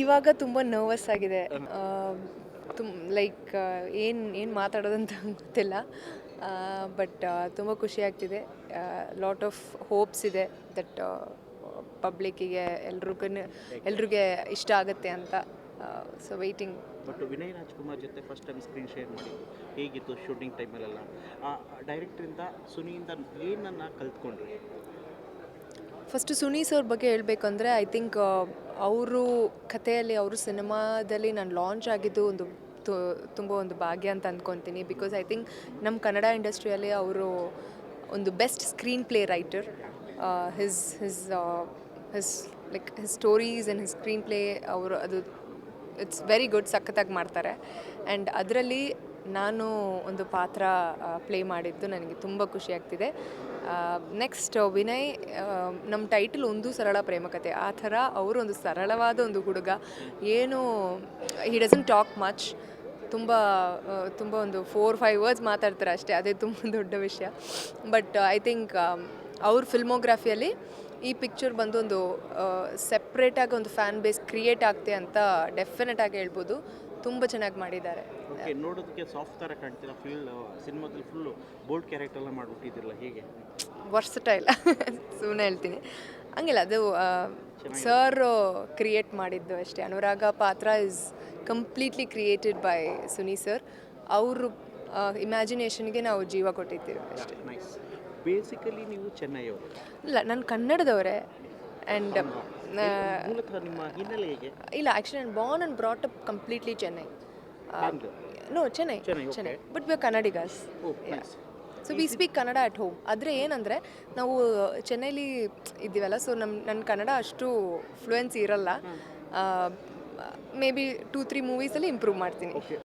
ಇವಾಗ ತುಂಬ ನರ್ವಸ್ ಆಗಿದೆ. ತುಮ್ ಲೈಕ್ ಏನು ಏನು ಮಾತಾಡೋದಂತ ಗೊತ್ತಿಲ್ಲ. ಬಟ್ ತುಂಬ ಖುಷಿ ಆಗ್ತಿದೆ. ಲಾಟ್ ಆಫ್ ಹೋಪ್ಸ್ ಇದೆ ದಟ್ ಪಬ್ಲಿಕ್ಕಿಗೆ ಎಲ್ರಿಗೂ ಎಲ್ರಿಗೆ ಇಷ್ಟ ಆಗುತ್ತೆ ಅಂತ so waiting but Vinay Rajkumar ಜೊತೆ ಫಸ್ಟ್ ಟೈಮ್ ಸ್ಕ್ರೀನ್ ಶೇರ್ ಮಾಡಿದ್ದು ಹೇಗಿತ್ತು ಶೂಟಿಂಗ್ ಟೈಮಲ್ಲೆಲ್ಲ ಡೈರೆಕ್ಟ್ರಿಂದ ಸುನಿಯಿಂದ ಏನನ್ನು ಕಲ್ತ್ಕೊಂಡ್ರಿ? ಫಸ್ಟು ಸುನಿ ಸರ್ ಬಗ್ಗೆ ಹೇಳಬೇಕು ಅಂದರೆ ಐ ಥಿಂಕ್ ಅವರು ಕಥೆಯಲ್ಲಿ, ಅವರು ಸಿನಿಮಾದಲ್ಲಿ ನಾನು ಲಾಂಚ್ ಆಗಿದ್ದು ಒಂದು ತುಂಬ ಒಂದು ಭಾಗ್ಯ ಅಂತ ಅಂದ್ಕೊತೀನಿ ಬಿಕಾಸ್ ಐ ಥಿಂಕ್ ನಮ್ಮ ಕನ್ನಡ ಇಂಡಸ್ಟ್ರಿಯಲ್ಲಿ ಅವರು ಒಂದು best screenplay writer his his his like his stories and his screenplay ಅವರು ಅದು ಇಟ್ಸ್ ವೆರಿ ಗುಡ್ ಸಖತ್ತಾಗಿ ಮಾಡ್ತಾರೆ. ಆ್ಯಂಡ್ ಅದರಲ್ಲಿ ನಾನು ಒಂದು ಪಾತ್ರ ಪ್ಲೇ ಮಾಡಿದ್ದು, ನನಗೆ ತುಂಬ ಖುಷಿ ಆಗ್ತಿದೆ. ನೆಕ್ಸ್ಟ್ ವಿನಯ್ ನಮ್ಮ ಟೈಟಲ್ ಒಂದು ಸರಳ ಪ್ರೇಮಕತೆ. ಆ ಥರ ಅವರು ಒಂದು ಸರಳವಾದ ಒಂದು ಹುಡುಗ. ಏನು ಹಿ ಡಸನ್ ಟಾಕ್ ಮಚ್ ತುಂಬ ತುಂಬ ಒಂದು ಫೋರ್ ಫೈವ್ ವರ್ಡ್ಸ್ ಮಾತಾಡ್ತಾರೆ ಅಷ್ಟೇ. ಅದೇ ತುಂಬ ದೊಡ್ಡ ವಿಷಯ. ಬಟ್ ಐ ಥಿಂಕ್ ಅವ್ರ ಫಿಲ್ಮೋಗ್ರಫಿಯಲ್ಲಿ ಈ ಪಿಕ್ಚರ್ ಬಂದು ಒಂದು ಸೆಪ್ರೇಟಾಗಿ ಒಂದು ಫ್ಯಾನ್ ಬೇಸ್ ಕ್ರಿಯೇಟ್ ಆಗ್ತೆ ಅಂತ ಡೆಫಿನೆಟ್ ಆಗಿ ಹೇಳ್ಬೋದು. ತುಂಬ ಚೆನ್ನಾಗಿ ಮಾಡಿದ್ದಾರೆ. ನೋಡೋದಕ್ಕೆ ಸಾಫ್ಟ್ ಥರ ಕಾಣ್ತೀರಾ ಫೀಲ್ ಸಿನಿಮಾದಲ್ಲಿ ಫುಲ್ಲು ಬೋಲ್ಡ್ ಕ್ಯಾರೆಕ್ಟರ್ನ ಮಾಡಿಬಿಟ್ಟಿದ್ದಿರಲ್ಲ ಹೇಗೆ? ವರ್ಸಟೈಲ್ ಸುಮ್ಮನೆ ಹೇಳ್ತೀನಿ. ಹಂಗಿಲ್ಲ ಅದು ಸರ್ ಕ್ರಿಯೇಟ್ ಮಾಡಿದ್ದು ಅಷ್ಟೇ. ಅನುರಾಗ ಪಾತ್ರ is completely created by Suni sir ಅವರು ಇಮ್ಯಾಜಿನೇಷನ್ಗೆ ನಾವು ಜೀವ ಕೊಟ್ಟಿದ್ದೀವಿ ಅಷ್ಟೇ. ಬೇಸಿಕಲಿ ನೀವು ಚೆನ್ನೈಯವರು. ಇಲ್ಲ ನಾನು ಕನ್ನಡದವರೇ. ಆ್ಯಂಡ್ ಮೂಲತಃ ನಿಮ್ಮ ಹಿನ್ನೆಲೆ ಹೇಗೆ? ಇಲ್ಲ ಆ್ಯಕ್ಚುಲಿ ನಾನು born and brought up completely Chennai no Chennai Chennai. But we Kannadigas oh nice so we speak Kannada at home ಆದರೆ ಏನಂದರೆ ನಾವು ಚೆನ್ನೈಲಿ ಇದ್ದೀವಲ್ಲ ಸೊ ನಮ್ಮ ನನ್ನ ಕನ್ನಡ ಅಷ್ಟು ಫ್ಲೂಯೆನ್ಸಿ ಇರಲ್ಲ. ಮೇ ಬಿ ಟೂ ತ್ರೀ ಮೂವೀಸಲ್ಲಿ ಇಂಪ್ರೂವ್ ಮಾಡ್ತೀನಿ.